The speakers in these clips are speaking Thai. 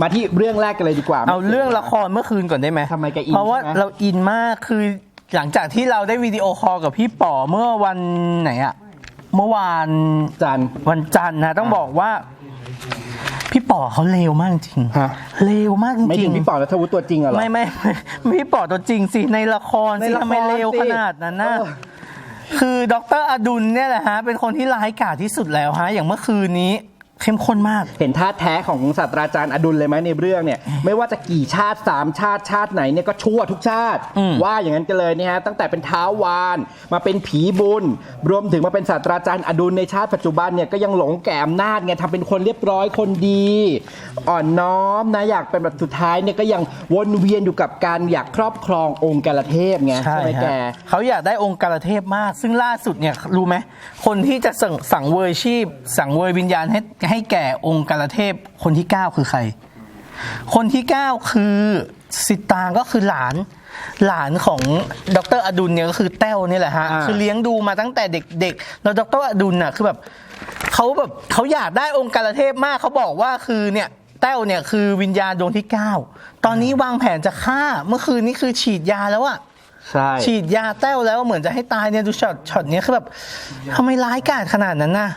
มาที่เรื่องแรกกันเลยดีกว่าเอาเรื่องละครเมื่อคืนก่อนได้ไหมทำไมแกอินเพราะว่าใช่ไหมเราอินมากคือหลังจากที่เราได้วิดีโอคอลกับพี่ป๋อเมื่อวันไหนอะเมื่อวานจันวันจันทร์นะต้องบอกว่าพี่ป๋อเขาเลวมากจริงฮะเลวมากจไม่ริถึงงพี่ป๋อนัทวุฒิตัวจริงเหรอไม่ไม่ไม่ไม่พี่ป๋อตัวจริงสิ ในละครในสิละครทำไมเลวสิขนาดนั้นนะเออคือดรอดุลเนี่ยแหละฮะ เป็นคนที่ร้ายกาจที่สุดแล้วฮะ อย่างเมื่อคืนนี้ เข้มข้นมาก เห็นท่าแท้ของศาสตราจารย์อดุลเลยไหมในเรื่องเนี่ย ไม่ว่าจะกี่ชาติสามชาติชาติไหนเนี่ยก็ชั่วทุกชาติอืมว่าอย่างนั้นกันเลยเนี่ยฮะตั้งแต่เป็นเท้าวาน มาเป็นผีบุญ รวมถึงมาเป็นศาสตราจารย์อดุลในชาติปัจจุบันเนี่ยก็ยังหลงแก่อำนาจไงทำเป็นคนเรียบร้อยคนดี อ่อนน้อมนะอยากเป็นแบบสุดท้ายเนี่ยก็ยังวนเวียนอยู่กับการอยากครอบครององค์กรเทพไงใช่ไหมแกฮะเขาอยากได้องค์การเทพมาก ซึ่งล่าสุดเนี่ยรู้ไหมคนที่จะสั่งสั่งเวยชีพ สั่งเวยวิญญาณให้ให้แก่องค์การเทพคนที่ 9 คือใคร คนที่ 9 คือสิตางก็คือหลาน หลานของดรอดุลเนี่ยก็คือแต้วนี่แหละฮะอ่าคือเลี้ยงดูมาตั้งแต่เด็กๆแล้วดรอดุลน่ะคือแบบเขาแบบเขาอยากได้องค์การเทพมากเขาบอกว่าคือเนี่ยแต้วเนี่ยคือวิญญาณดวงที่ 9 ตอนนี้วางแผนจะฆ่าเมื่อคืนนี้คือฉีดยาแล้วอะใช่ฉีดยาแต้วแล้วเหมือนจะให้ตายเนี่ยดูช็อตช็อตเนี้ยคือแบบทำไมร้ายกาจขนาดนั้นน่ะ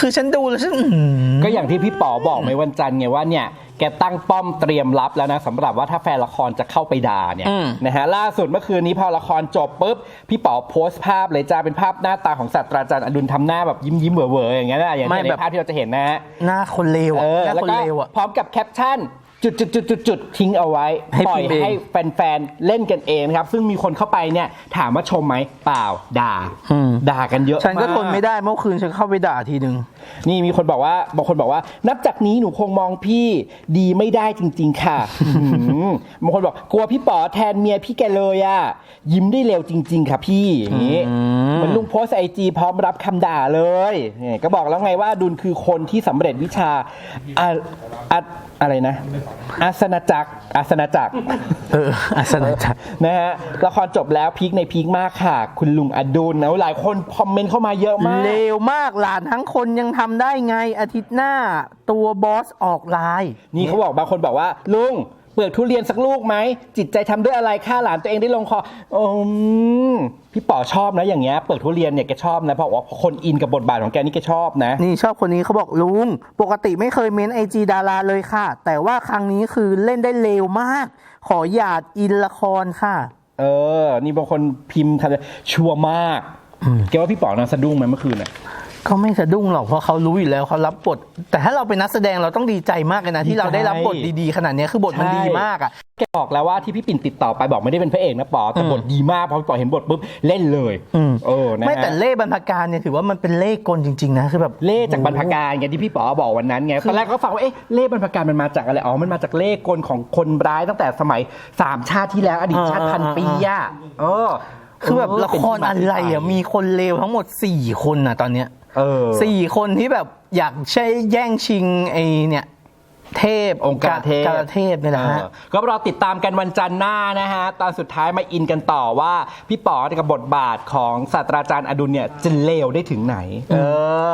คือฉันดูแล้วฉันอื้อหือ ก็อย่างที่พี่ป๋อบอกในวันจันทร์ไงว่าเนี่ยแกตั้งป้อมเตรียมรับแล้วนะสำหรับว่าถ้าแฟนละครจะเข้าไปด่าเนี่ยอืม นะฮะล่าสุดเมื่อคืนนี้พอละครจบปุ๊บพี่ป๋อโพสต์ภาพเลยจ้าเป็นภาพหน้าตาของศาสตราจารย์อดุลทำหน้าแบบยิ้มยิ้มๆเหวอๆอย่างเงี้ยนะอย่างในภาพที่เราจะเห็นนะฮะ หน้าคนเลวเออะอหน้าแล้วคนก็เลวอะ พร้อมกับแคปชั่น จุดจุดจุดจุดจุดทิ้งเอาไว้ให้ปล่อยพิมพ์เอง ให้แฟนๆเล่นกันเองนะครับ ซึ่งมีคนเข้าไปเนี่ยถามว่าชมไหมเปล่าด่า อืม ด่ากันเยอะฉันก็ากทนไม่ได้เมื่อคืนฉันเข้าไปด่าทีนึงนี่มีคนบอกว่าบางคนบอกว่า นับจากนี้หนูคงมองพี่ดีไม่ได้จริง ๆ ค่ะอื้อหือบางคนบอกกลัวพี่ป๋อแทนเมียพี่แกเลยอะยิ้มได้เร็วจริง ๆ ค่ะพี่อย่างนี้อืมเหมือนลุงโพสไอจีพร้อมรับคำด่าเลยนี่ก็บอกแล้วไงว่าดุลคือคนที่สำเร็จวิชาอะอะอะไรนะ อาสนจักรอาสนจักร เอออาสนะจักรนะฮะละครจบแล้วพีคในพีคมากค่ะ คุณลุงอดุลนะหลายคนคอมเมนต์เข้ามาเยอะมาก เลวมากหลานทั้งคนยังทำได้ไงอาทิตย์หน้าตัวบอสออกไลน์นี่เขาบอกบางคนบอกว่า ลุงเปลือกทุเรียนสักลูกไหม จิตใจทำด้วยอะไรฆ่าหลานตัวเองได้ลงคออืมพี่ป๋อชอบนะอย่างเงี้ยเปลือกทุเรียนเนี่ยแกชอบนะเพราะว่าคนอินกับบทบาทของแกนี่แกชอบนะ นี่ชอบคนนี้เขาบอกลุง ปกติไม่เคยเม้นไอจีดาราเลยค่ะ แต่ว่าครั้งนี้คือเล่นได้เลวมาก ขอหยาดอินละครค่ะ เออ นี่บางคนพิมพ์ทันชัวร์มากแกว่าพี่ป๋อนางสะดุ้งไหมเมื่อคืนน่ะ เขาไม่สะดุ้งหรอกเพราะเขารู้อยู่แล้วเขารับบท แต่ถ้าเราเป็นนักแสดงเราต้องดีใจมากเลยนะที่เราได้รับบทดีๆขนาดเนี้ยคือบทมันใช่ดีมากอะแกบอกแล้วว่าที่พี่ปิ่นติดต่อไปบอกไม่ได้เป็นพระเอกนะป๋อแต่บทดีมากพอพี่ป๋อเห็นบทปุ๊บเล่นเลยอืมเออนะฮะไม่แต่เล่บรรพการเนี่ยถือว่ามันเป็นเล่กลจริงๆนะคือแบบเล่จากบรรพการไงที่พี่ป๋อบอกวันนั้นไงตอนแรกก็ฟังว่าเอ๊ะเล่บรรพการมันมาจากอะไรอ๋อมันมาจากเล่กลของคนร้ายตั้งแต่สมัยสามชาติที่แล้วอดีตชาติพันปีอะเออคือแบบละครอะไรอะมีคนเลวทั้งหมด4คนอะตอนเนี้ยเออ สี่คนที่แบบอยากใช้แย่งชิงไอเนี่ยเทพองค์การเทพกาเทพนี่แหละฮะเออก็รอติดตามกันวันจันทร์หน้านะฮะ ตอนสุดท้ายมาอินกันต่อว่า พี่ป๋อกับบทบาทของศาสตราจารย์อดุลเนี่ยจะเลวได้ถึงไหน เอ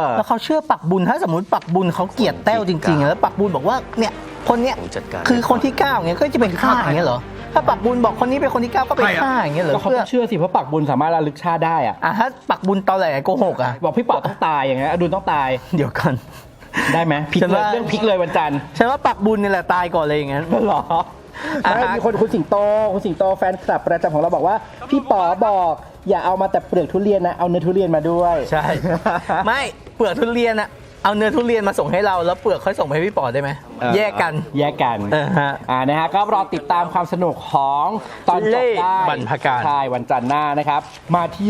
อ แล้วเขาเชื่อปักบุญถ้าสมมติปักบุญเขาเกลียดแต้วจริงๆอะแล้วปักบุญบอกว่าเนี่ยคนเนี้ยคือคนที่เก้าอย่างเงี้ยก็จะเป็นฆ่าอย่างเงี้ยเหรอ ถ้าปักบุญบอกคนนี้เป็นคนที่เก้าก็เป็นฆ่าอย่างเงี้ยเหรอก็เขาเพื่อต้องเชื่อสิเพราะปักบุญสามารถระลึกชาติได้อะอะถ้าปักบุญตอแหลโกหกอะบอกพี่ป๋อต้องตายอย่างเงี้ยอดุลต้องตายเดี๋ยวกันได้ไหมพลิกฉันเลยว่า เรื่องพลิกเลยวันจันทร์ฉันว่าปักบุญนี่แหละตายก่อนเลยอย่างงั้นหรอ อ่าไม่ฮะมีคนคุณสิงโตคุณสิงโตแฟนคลับประจำของเราบอกว่า พี่ป๋อบอกอย่าเอามาแต่เปลือกทุเรียนนะเอาเนื้อทุเรียนมาด้วย ใช่ ไม่เปลือกทุเรียนอะ เอาเนื้อทุเรียนมาส่งให้เราแล้วเปลือกค่อยส่งไปให้พี่ปอได้ไหมเออแยกกัน แยกกันเออฮะอ่านะฮะก็รอติดตามความสนุกของตอนจบได้เล่บรรพการใช่วันจันทร์หน้านะครับ มาที่